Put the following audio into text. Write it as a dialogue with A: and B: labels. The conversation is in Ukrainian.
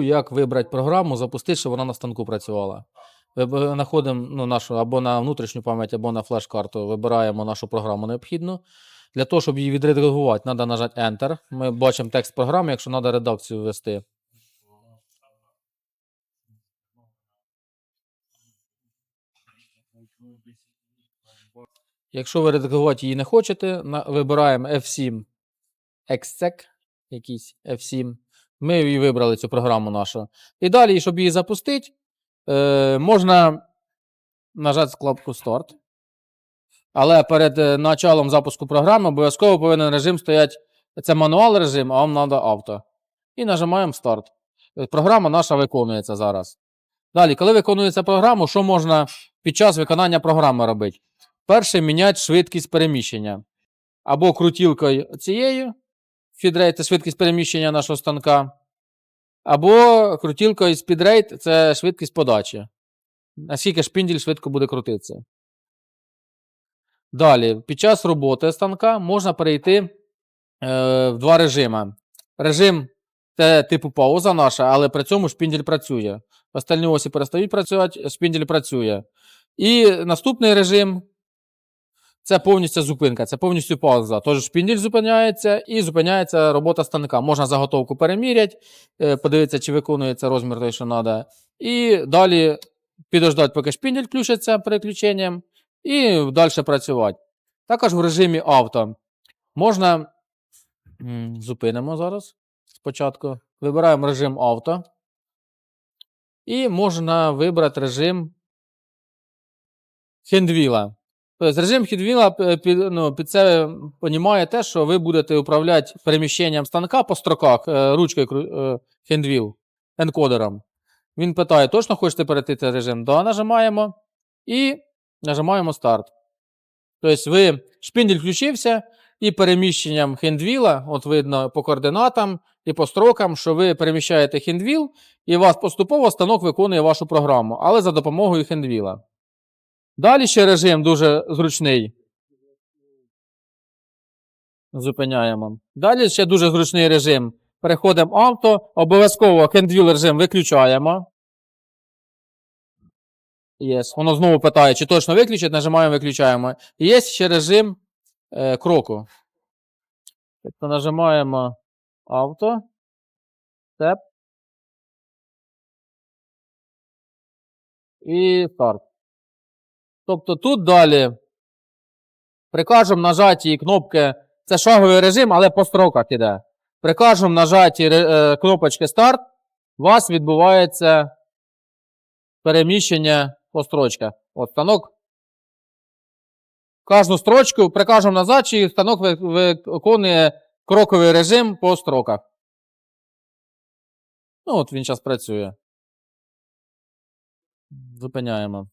A: як вибрати програму, запустити, щоб вона на станку працювала. Виб- Знаходимо ну, нашу або на внутрішню пам'ять, або на флеш-карту, вибираємо нашу програму необхідну. Для того, щоб її відредагувати, треба нажати Enter. Ми бачимо текст програми, якщо треба редакцію ввести. Якщо ви редагувати її не хочете, вибираємо F7 exec, якийсь F7. Ми її вибрали цю програму нашу. І далі, щоб її запустити, е, можна нажати кнопку Start. Але перед е, началом запуску програми обов'язково повинен режим стояти. Це мануал режим, а вам треба авто. І нажимаємо Start. Е, Програма наша виконується зараз. Далі, коли виконується програма, що можна під час виконання програми робити? Перше, міняти швидкість переміщення. Або крутілкою цією, фідрейт це швидкість переміщення нашого станка. Або крутілкою speedrate це швидкість подачі. Наскільки шпіндель швидко буде крутитися. Далі, під час роботи станка можна перейти е, в два режими. Режим це типу пауза наша, але при цьому шпіндель працює. Остальні осі перестають працювати, шпіндель працює. І наступний режим це повністю зупинка, це повністю пауза. Тож шпіндель зупиняється і зупиняється робота станка. Можна заготовку переміряти, е, подивитися, чи виконується розмір той, що треба. І далі підождати, поки шпіндель включиться переключенням, і далі працювати. Також в режимі авто можна. Зупинимо зараз спочатку. Вибираємо режим авто. І можна вибрати режим хендвіла. Тобто режим хендвіла п- під, ну, під це понімає те, що ви будете управляти переміщенням станка по строках е, ручкою е, хендвіл енкодером. Він питає, точно хочете перейти цей режим? Да, нажимаємо і нажимаємо старт. Тобто ви шпіндель включився і переміщенням хендвіла, от видно по координатам і по строкам, що ви переміщаєте хендвіл, і у вас поступово станок виконує вашу програму, але за допомогою хендвіла. Далі ще режим дуже зручний. Зупиняємо. Далі ще дуже зручний режим. Переходимо авто. Обов'язково хендвіл режим виключаємо. Є. Воно знову питає, чи точно виключити, нажимаємо, виключаємо. Є ще режим е, кроку. Тобто нажимаємо авто. Степ. І старт. Тобто тут далі при кожному нажатті кнопки це шаговий режим, але по строках іде. При кожному нажатті е, кнопочки старт у вас відбувається переміщення по строчках. От станок. Кожну строчку при кожному нажатті станок виконує кроковий режим по строках. Ну, от він зараз працює. Зупиняємо.